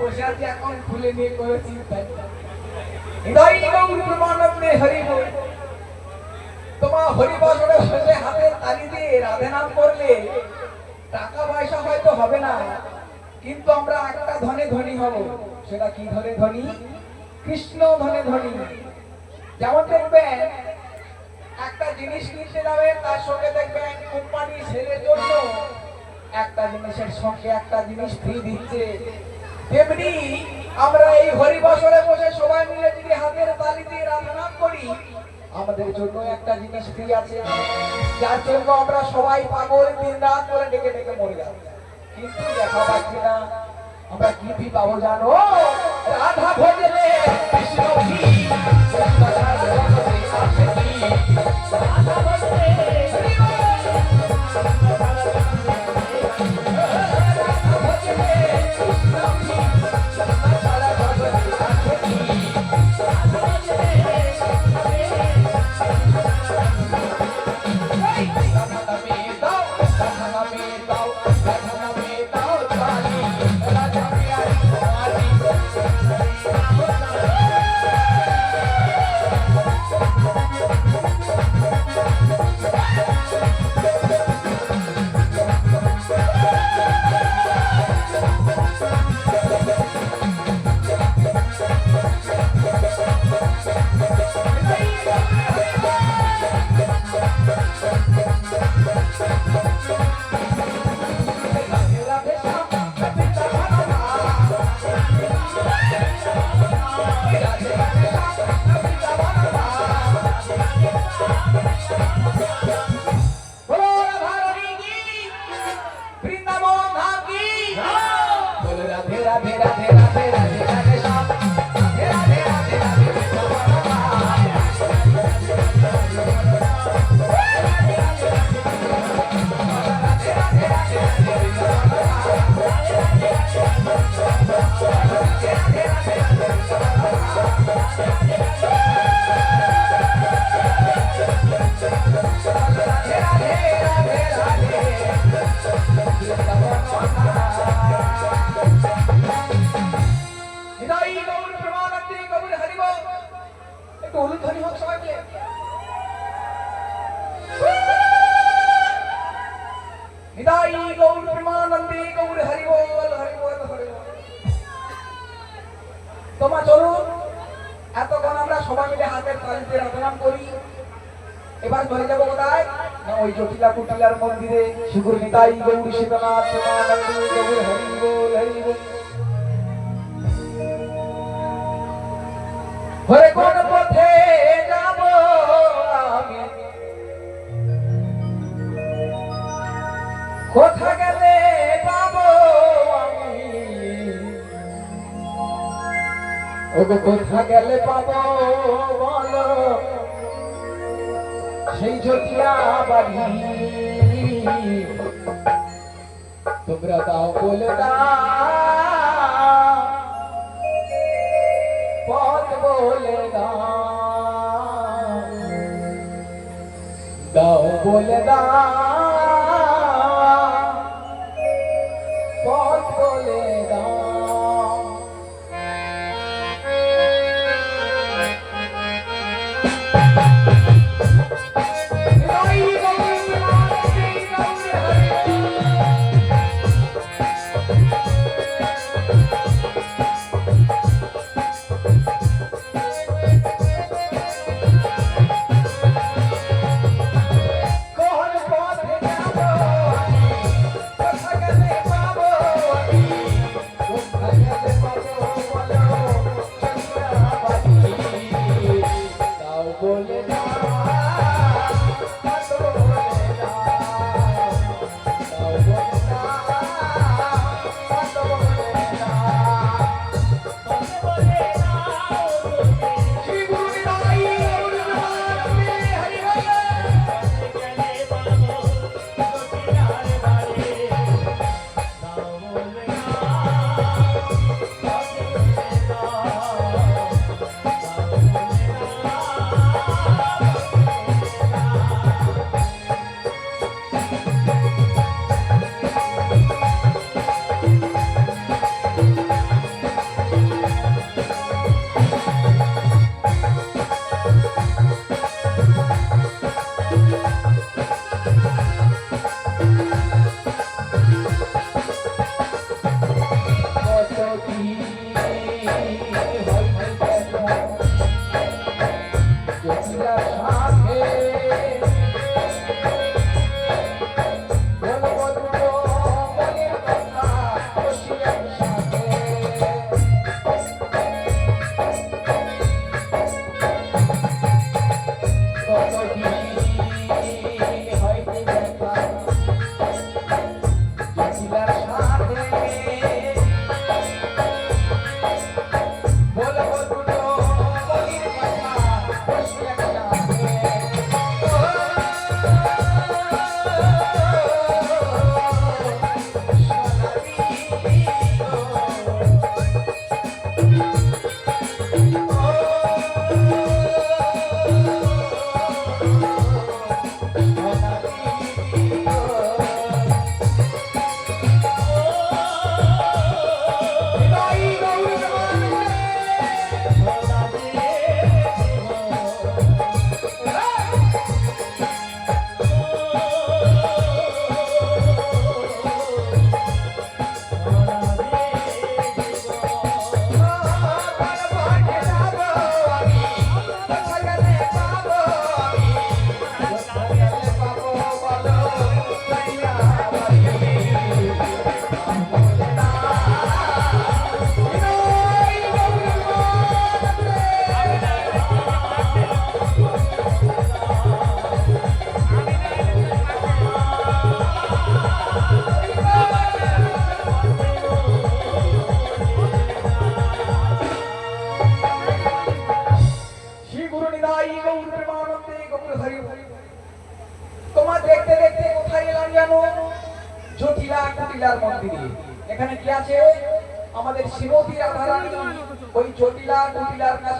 বসে আছি অ্যাকাউন্ট খুলে নিয়ে করে চিন্তা তোমার হরিবাসনে বসে হাতে তালি দিয়ে রাধে নাম করলে টাকা পয়সা হয়তো হবে না, কিন্তু আমরা একটা ধনে ধনী হব। সেটা কি ধনে ধনী? কৃষ্ণ ধনে ধনী। যেমন দেখবেন, একটা জিনিস কিনতে যাবেন তার সঙ্গে দেখবেন কোম্পানি সেলের জন্য একটা জিনিসের সঙ্গে একটা জিনিস ফ্রি দিচ্ছে। তেমনি আমরা এই হরিবাসরে বসে সবাই মিলে যদি হাতের তালি দিয়ে রান্না করি, আমাদের জন্য একটা জিনিস ফ্রি আছে। যার জন্য আমরা সবাই পাগল, দিন রাত করে ডেকে ডেকে মরে যাব। কিন্তু দেখা পাচ্ছি না, আমরা কি ফি পাবো জানো? রাধা কৃষ্ণ কৃষ্ণ Woo! ওই জটিলা কুটিলার মন্দিরে শিগুর নিতাই গৌর গৌর হরি যাব কোথা গেলে পাবো আমি? কোথা গেলে পাবো সেই জটিয়া বাড়ি তোমরা দাও বলে দাও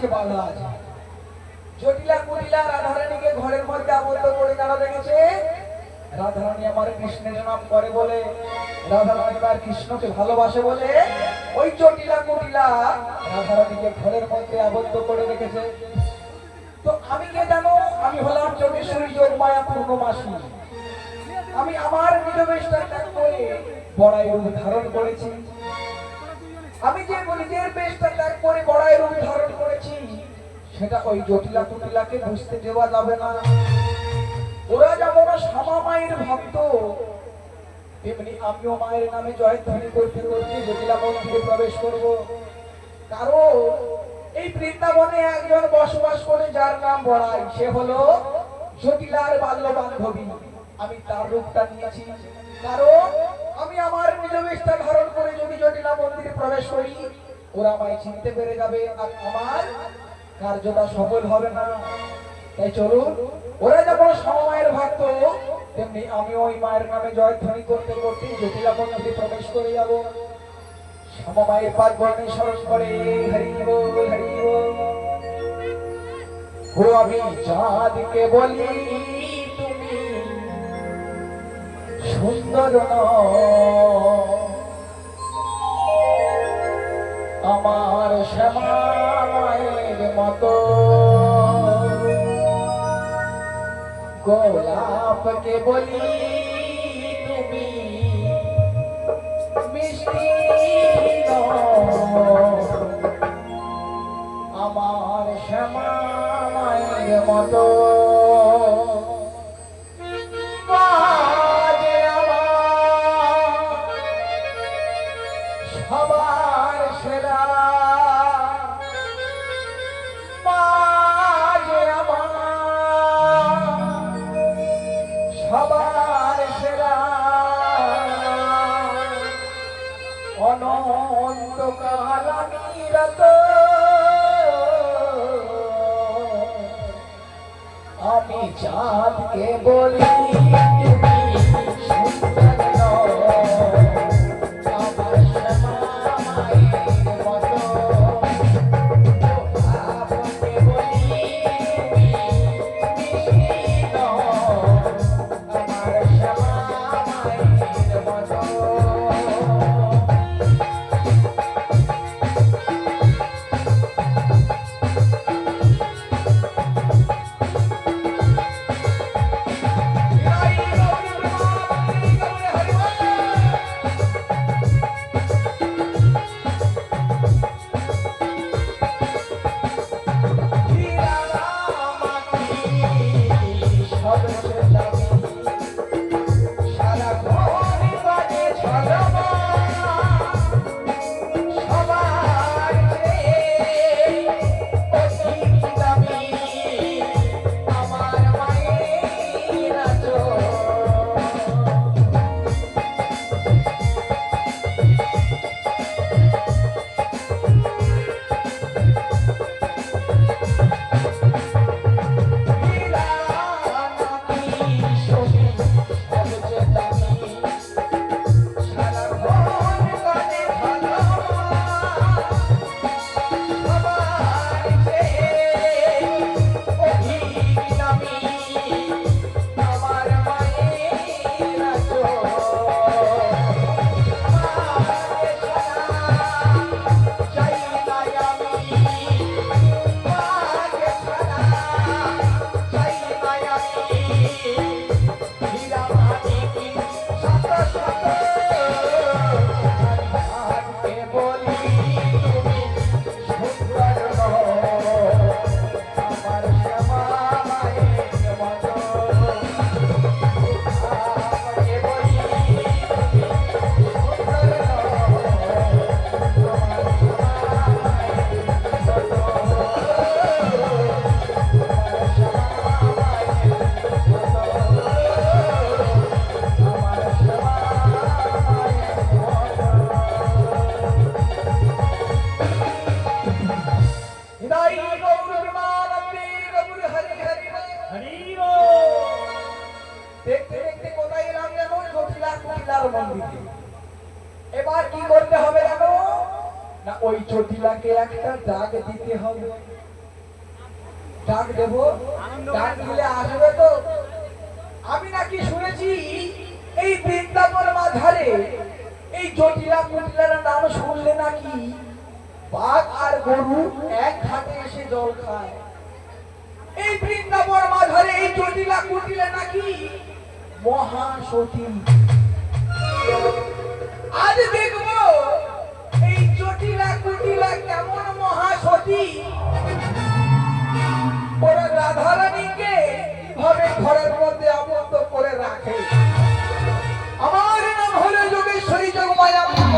কাছে বাধা আছে জটিলা কুটিলা রাধারানীকে ঘরের মধ্যে আবদ্ধ করে কেন রেখেছে রাধারানী আমার কৃষ্ণের নাম করে বলে, রাধারানী আর কৃষ্ণকে ভালোবাসে বলে, ওই জটিলা কুটিলা রাধারানীকে ঘরের মধ্যে আবদ্ধ করে রেখেছে। তো আমি কে জানো? আমি হলাম যোগেশ্বরী যোগমায়া পূর্ণমাসী। আমি আমার নিজবেশটা ত্যাগ করে বড়াই ধারণ করেছি। আমি যে নিজের বেশটা ত্যাগ করে বড়াই রূপ ধারণ করেছি, সেটা ওই জটিলা কুটিলাকে বুঝতে দেওয়া যাবে না। ওরা যেমন শ্যামা মায়ের ভক্ত, তেমনি আমিও মায়ের নামে জয়ধ্বনি করতে করতে জটিলা মন্দিরে প্রবেশ করব। কারণ এই বৃন্দাবনে একজন বসবাস করে, যার নাম বড়াই, সে হলো জটিলার বাল্য বান্ধবী আমি তার রূপটা নিয়েছি। কারণ আমি আমার নিজবেশটা ধারণ করে যদি জটিলা প্রবেশ করি ওরা আমায় চিনতে পেরে যাবে আর আমার কার্যটা সফল হবে না। তাই চলুন, ওরা যেমন সময়ের ভক্ত তেমনি আমি ওই মায়ের নামে জয়ধ্বনি করতে করতে জটিলা মন্দিরে প্রবেশ করে যাব। সমবায়ের পাঁচ বর্ণে স্মরণ করে, হরি বল, হরি আমি চাঁদকে বলি, তুমি সুন্দর নও। আমার শ্যামা মায়ের মতো গোলাপকে বলি তুমি মিষ্টি। আমার শ্যামা মতো আমি চাঁদকে বলি দেখতে দেখতে কোথায় এলাম মন্দিরে। এবার কি করতে হবে জানো? না, ওই একটা ডাক দিতে হবে। ডাক দেব? ডাক দিলে আসবে তো? আমি নাকি শুনেছি এই বৃন্দাবন মাঝারে এই জটিলা কুটিলার নাম শুনলে নাকি বাঘ আর গরু এক ঘাটে এসে জল খায়। এই বৃন্দাবন মাঝারে এই জটিলা কুটিলা নাকি মহাসতী আজ দেখব এই চটিলা কুটিলা কেমন মহাসতী ওরা রাধারানীকে কীভাবে ঘরের মধ্যে আবদ্ধ করে রাখে?